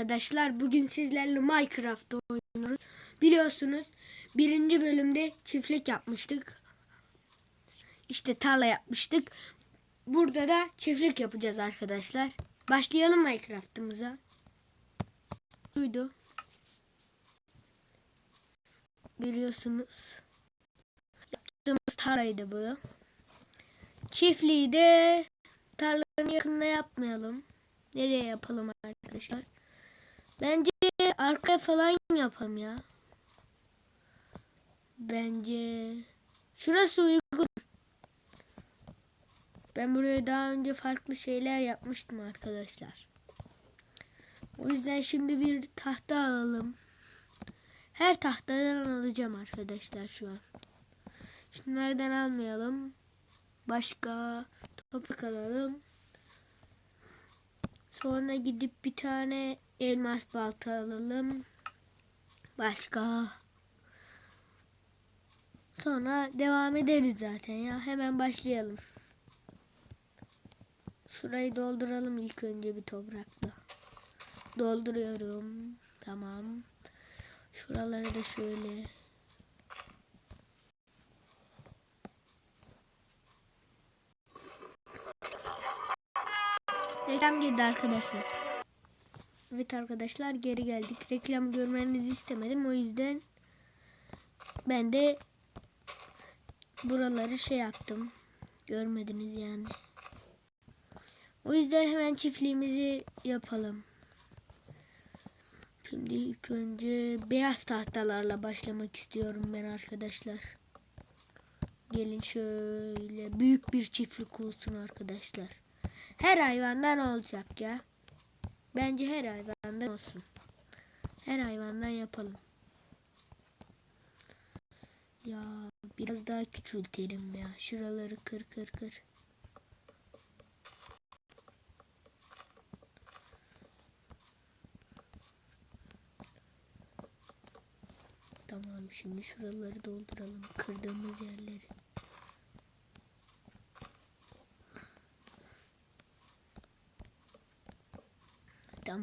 arkadaşlar. Bugün sizlerle Minecraft oynuyoruz. Biliyorsunuz birinci bölümde çiftlik yapmıştık. İşte tarla yapmıştık. Burada da çiftlik yapacağız arkadaşlar. Başlayalım Minecraft'ımıza. Buydu. Görüyorsunuz. Yaptığımız tarlaydı bu. Çiftliği de tarlanın yakınına yapmayalım. Nereye yapalım arkadaşlar? Bence arkaya falan yapalım ya. Bence şurası uygun. Ben buraya daha önce farklı şeyler yapmıştım arkadaşlar. O yüzden şimdi bir tahta alalım. Her tahtadan alacağım arkadaşlar şu an. Şunlardan almayalım. Başka toprak alalım. Sonra gidip bir tane elmas balta alalım. Başka. Sonra devam ederiz zaten ya. Hemen başlayalım. Şurayı dolduralım ilk önce bir toprakla. Dolduruyorum. Tamam. Şuraları da şöyle. Reklam girdi arkadaşlar. Evet arkadaşlar geri geldik. Reklam görmenizi istemedim. O yüzden ben de buraları şey yaptım. Görmediniz yani. O yüzden hemen çiftliğimizi yapalım. Şimdi ilk önce beyaz tahtalarla başlamak istiyorum ben arkadaşlar. Gelin şöyle büyük bir çiftlik olsun arkadaşlar. Her hayvandan olacak ya. Bence her hayvandan olsun. Her hayvandan yapalım. Ya biraz daha küçültelim ya. Şuraları kır kır kır. Tamam şimdi şuraları dolduralım. Kırdığımız yerleri.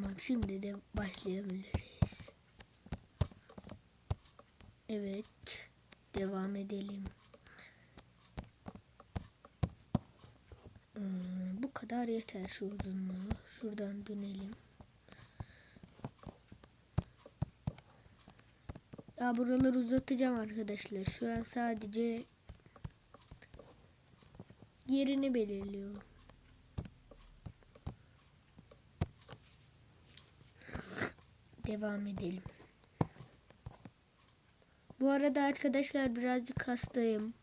Tamam şimdi de başlayabiliriz. Evet. Devam edelim. Hmm, bu kadar yeter şu uzunluğu. Şuradan dönelim. Ya buraları uzatacağım arkadaşlar. Şu an sadece yerini belirliyorum. Devam edelim. Bu arada arkadaşlar birazcık hastayım.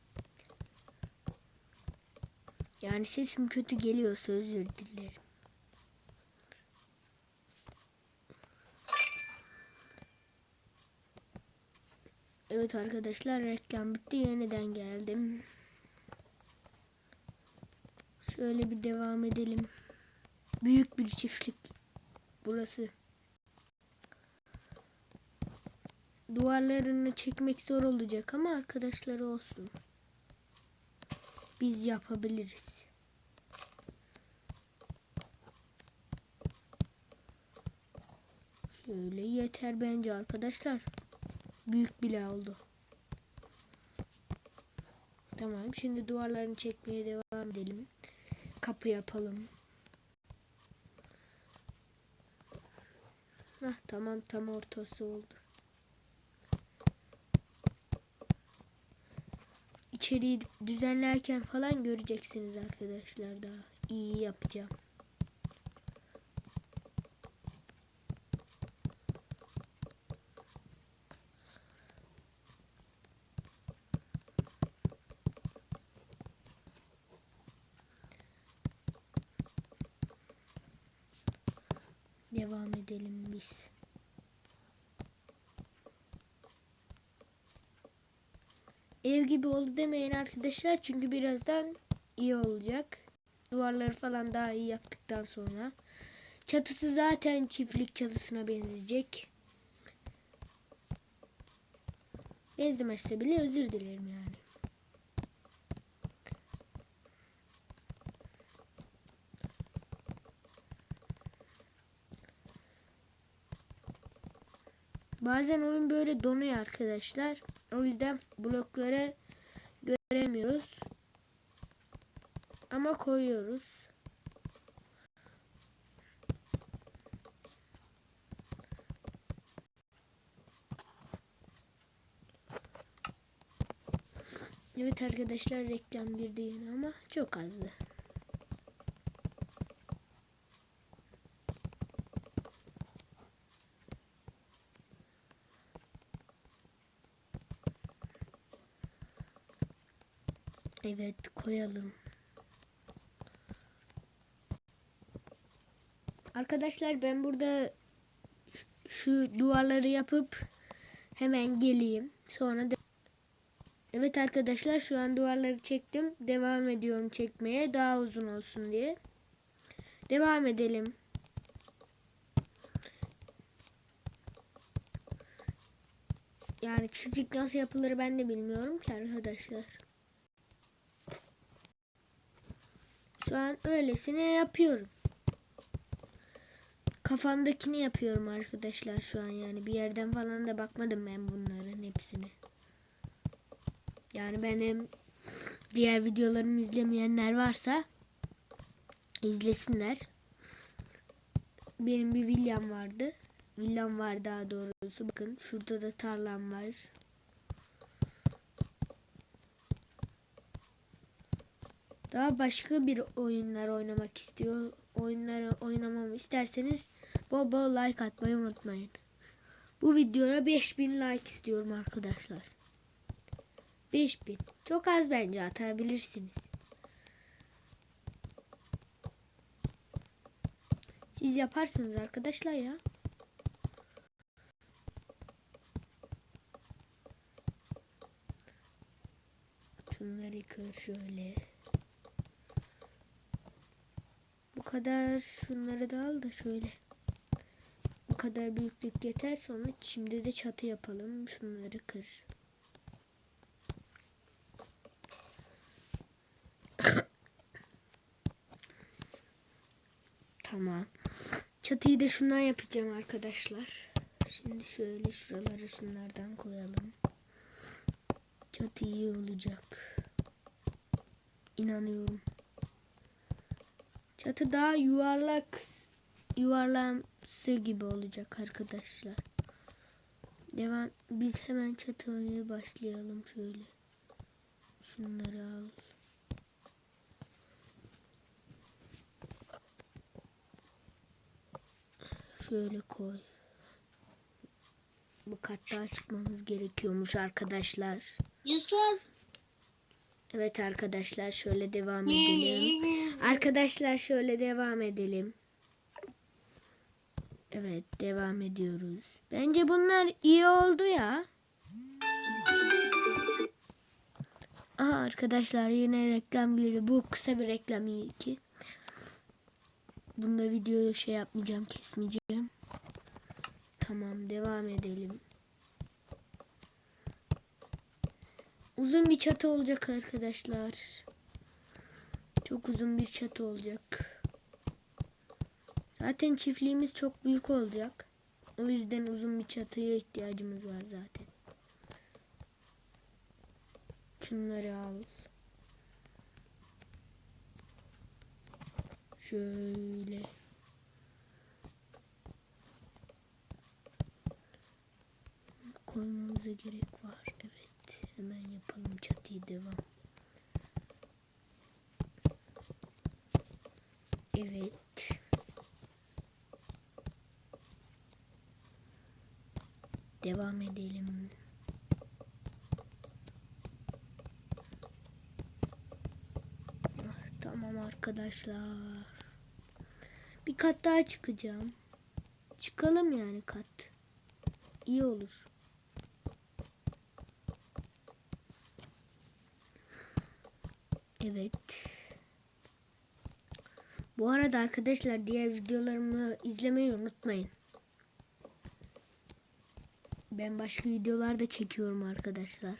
Yani sesim kötü geliyorsa özür dilerim. Evet arkadaşlar reklam bitti. Yeniden geldim. Şöyle bir devam edelim. Büyük bir çiftlik. Burası. Duvarlarını çekmek zor olacak ama arkadaşlar olsun. Biz yapabiliriz. Şöyle yeter bence arkadaşlar. Büyük bile oldu. Tamam şimdi duvarlarını çekmeye devam edelim. Kapı yapalım. Hah tamam tam ortası oldu. İçeriği düzenlerken falan göreceksiniz arkadaşlar daha iyi yapacağım. Devam edelim biz. Ev gibi oldu demeyin arkadaşlar. Çünkü birazdan iyi olacak. Duvarları falan daha iyi yaptıktan sonra. Çatısı zaten çiftlik çatısına benzeyecek. Benzemezse bile özür dilerim yani. Bazen oyun böyle donuyor arkadaşlar. O yüzden blokları göremiyoruz. Ama koyuyoruz. Evet arkadaşlar reklam girdi yine ama çok azdı. Evet koyalım. Arkadaşlar ben burada şu- duvarları yapıp hemen geleyim. Sonra Evet arkadaşlar şu an duvarları çektim. Devam ediyorum çekmeye daha uzun olsun diye. Devam edelim. Yani çiftlik nasıl yapılır ben de bilmiyorum ki arkadaşlar. An öylesine yapıyorum. Kafamdakini yapıyorum arkadaşlar şu an yani. Bir yerden falan da bakmadım ben bunların hepsini. Yani benim diğer videolarımı izlemeyenler varsa izlesinler. Benim bir villam vardı. Villam var daha doğrusu. Bakın şurada da tarlam var. Daha başka bir oyunlar oynamak istiyor. Oyunları oynamamı isterseniz bol bol like atmayı unutmayın. Bu videoya 5000 like istiyorum arkadaşlar. 5000. Çok az bence atabilirsiniz. Siz yaparsınız arkadaşlar ya. Şunları kır şöyle. Bu kadar şunları da al da şöyle. Bu kadar büyüklük yeter sonra şimdi de çatı yapalım. Şunları kır. Tamam. Çatıyı da şundan yapacağım arkadaşlar. Şimdi şöyle şuraları şunlardan koyalım. Çatı iyi olacak. İnanıyorum. Çatı daha yuvarlak yuvarlamsı gibi olacak arkadaşlar. Devam. Biz hemen çatıya başlayalım şöyle. Şunları al. Şöyle koy. Bu kat çıkmamız gerekiyormuş arkadaşlar. Yusuf. Evet arkadaşlar şöyle devam edelim. Arkadaşlar şöyle devam edelim. Evet devam ediyoruz. Bence bunlar iyi oldu ya. Aha arkadaşlar yine reklam girdi. Bu kısa bir reklam iyi ki. Bunda videoyu şey yapmayacağım kesmeyeceğim. Tamam devam edelim. Uzun bir çatı olacak arkadaşlar. Çok uzun bir çatı olacak. Zaten çiftliğimiz çok büyük olacak. O yüzden uzun bir çatıya ihtiyacımız var zaten. Şunları al. Şöyle. Koymamıza gerek var. Evet. Hemen yapalım çatıyı devam. Evet. Devam edelim. Ah, Tamam arkadaşlar. Bir kat daha çıkacağım. Çıkalım yani kat. İyi olur. Evet. Bu arada arkadaşlar diğer videolarımı izlemeyi unutmayın. Ben başka videolar da çekiyorum arkadaşlar.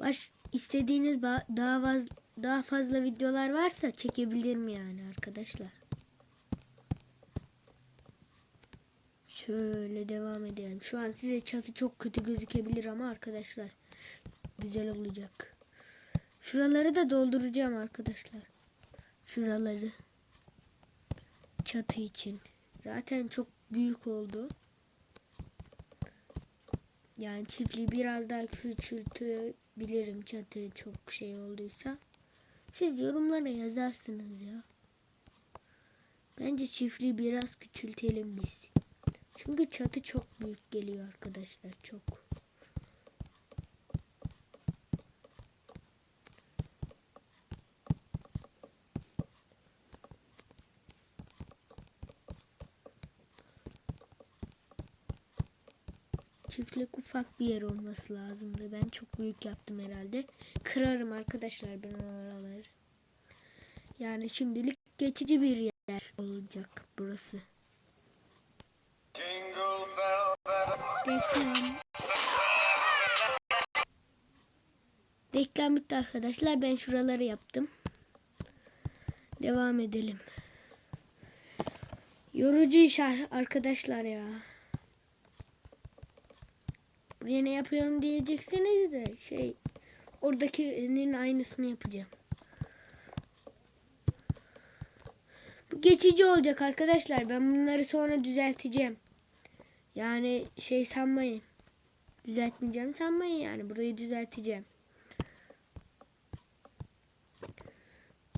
Baş istediğiniz daha fazla daha fazla videolar varsa çekebilirim yani arkadaşlar. Şöyle devam edelim. Şu an size çatı çok kötü gözükebilir ama arkadaşlar güzel olacak. Şuraları da dolduracağım arkadaşlar. Şuraları. Çatı için. Zaten çok büyük oldu. Yani çiftliği biraz daha küçültebilirim çatı çok şey olduysa. Siz yorumlara yazarsınız ya. Bence çiftliği biraz küçültelim biz. Çünkü çatı çok büyük geliyor arkadaşlar çok. Çiftlik ufak bir yer olması lazımdı. Ben çok büyük yaptım herhalde. Kırarım arkadaşlar ben oraları. Yani şimdilik geçici bir yer olacak burası. Reklam. Reklam bitti arkadaşlar. Ben şuraları yaptım. Devam edelim. Yorucu iş ar- arkadaşlar ya. Buraya ne yapıyorum diyeceksiniz de şey oradakinin aynısını yapacağım. Bu geçici olacak arkadaşlar. Ben bunları sonra düzelteceğim. Yani şey sanmayın. Düzeltmeyeceğim sanmayın yani. Burayı düzelteceğim.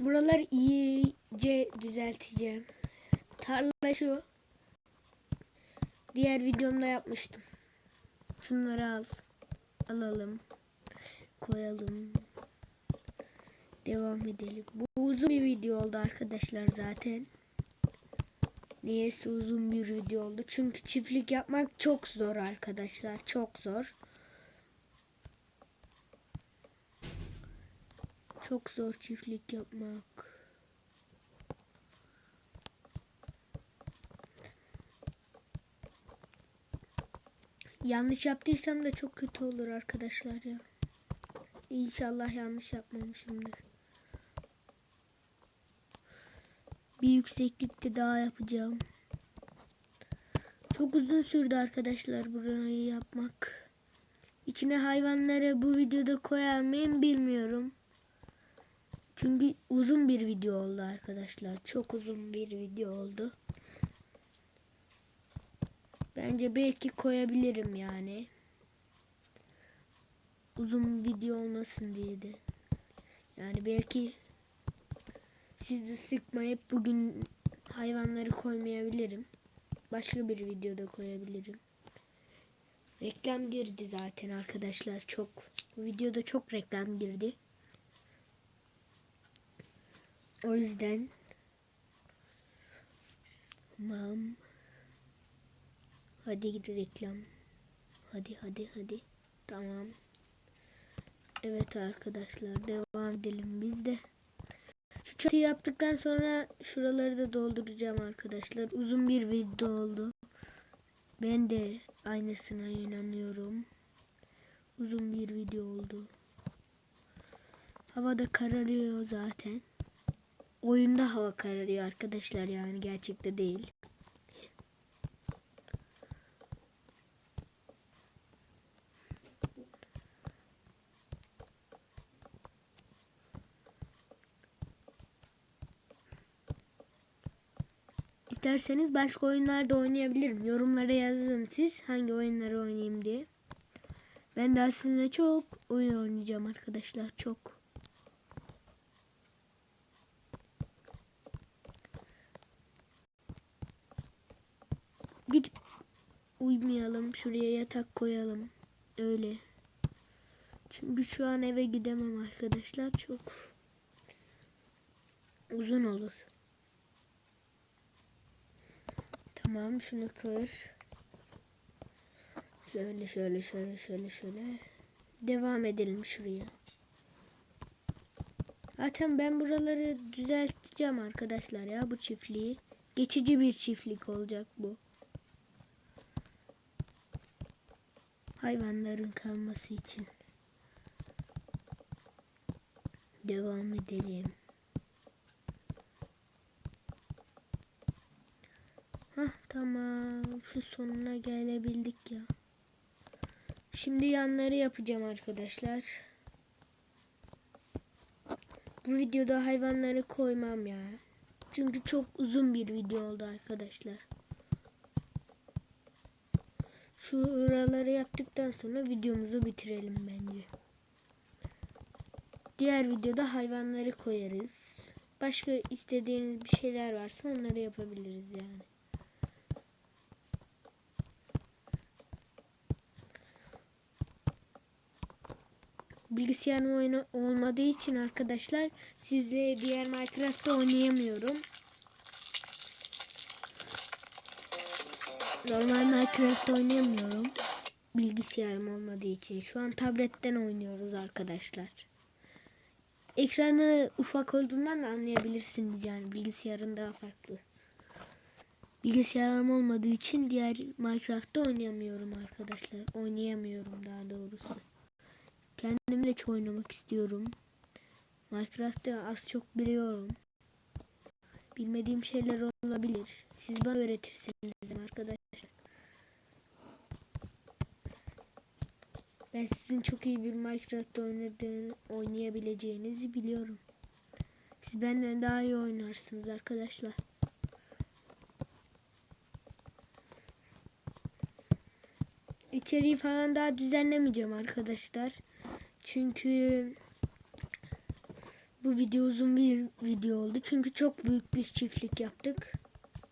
Buralar iyice düzelteceğim. Tarla şu. Diğer videomda yapmıştım. Şunları al. Alalım. Koyalım. Devam edelim. Bu uzun bir video oldu arkadaşlar zaten. Niyeyse uzun bir video oldu. Çünkü çiftlik yapmak çok zor arkadaşlar. Çok zor. Çok zor çiftlik yapmak. Yanlış yaptıysam da çok kötü olur arkadaşlar ya. İnşallah yanlış yapmamışımdır. Bir yükseklikte daha yapacağım. Çok uzun sürdü arkadaşlar burayı yapmak. İçine hayvanları bu videoda koyar mıyım bilmiyorum. Çünkü uzun bir video oldu arkadaşlar. Çok uzun bir video oldu. Bence belki koyabilirim yani. Uzun video olmasın diye de. Yani belki siz sıkmayıp bugün hayvanları koymayabilirim. Başka bir videoda koyabilirim. Reklam girdi zaten arkadaşlar çok. Bu videoda çok reklam girdi. O yüzden Tamam. Hadi reklam. Hadi hadi hadi. Tamam. Evet arkadaşlar devam edelim biz de. Şu çatıyı yaptıktan sonra şuraları da dolduracağım arkadaşlar. Uzun bir video oldu. Ben de aynısına inanıyorum. Uzun bir video oldu. Hava da kararıyor zaten. Oyunda hava kararıyor arkadaşlar yani gerçekte değil. İsterseniz başka oyunlarda oynayabilirim. Yorumlara yazın siz hangi oyunları oynayayım diye. Ben de aslında çok oyun oynayacağım arkadaşlar çok. Gidip uyumayalım. Şuraya yatak koyalım. Öyle. Çünkü şu an eve gidemem arkadaşlar. Çok uzun olur. Tamam şunu kır. Şöyle şöyle şöyle şöyle şöyle. Devam edelim şuraya. Zaten ben buraları düzelteceğim arkadaşlar ya bu çiftliği. Geçici bir çiftlik olacak bu. Hayvanların kalması için. Devam edelim. Hah Tamam. Şu sonuna gelebildik ya. Şimdi yanları yapacağım arkadaşlar. Bu videoda hayvanları koymam ya. Çünkü çok uzun bir video oldu arkadaşlar. Şuraları yaptıktan sonra videomuzu bitirelim bence. Diğer videoda hayvanları koyarız. Başka istediğiniz bir şeyler varsa onları yapabiliriz yani. Bilgisayarım oyunu olmadığı için arkadaşlar sizle diğer Minecraft'ta oynayamıyorum. Normal Minecraft oynayamıyorum. Bilgisayarım olmadığı için. Şu an tabletten oynuyoruz arkadaşlar. Ekranı ufak olduğundan da anlayabilirsiniz yani bilgisayarın daha farklı. Bilgisayarım olmadığı için diğer Minecraft'ta oynayamıyorum arkadaşlar. Oynayamıyorum daha doğrusu. Kendim de çok oynamak istiyorum. Minecraft'ta az çok biliyorum. Bilmediğim şeyler olabilir. Siz bana öğretirsiniz arkadaşlar. Ben sizin çok iyi bir Minecraft oynadığını, oynayabileceğinizi biliyorum. Siz benden daha iyi oynarsınız arkadaşlar. İçeriği falan daha düzenlemeyeceğim arkadaşlar. Çünkü bu video uzun bir video oldu. Çünkü çok büyük bir çiftlik yaptık.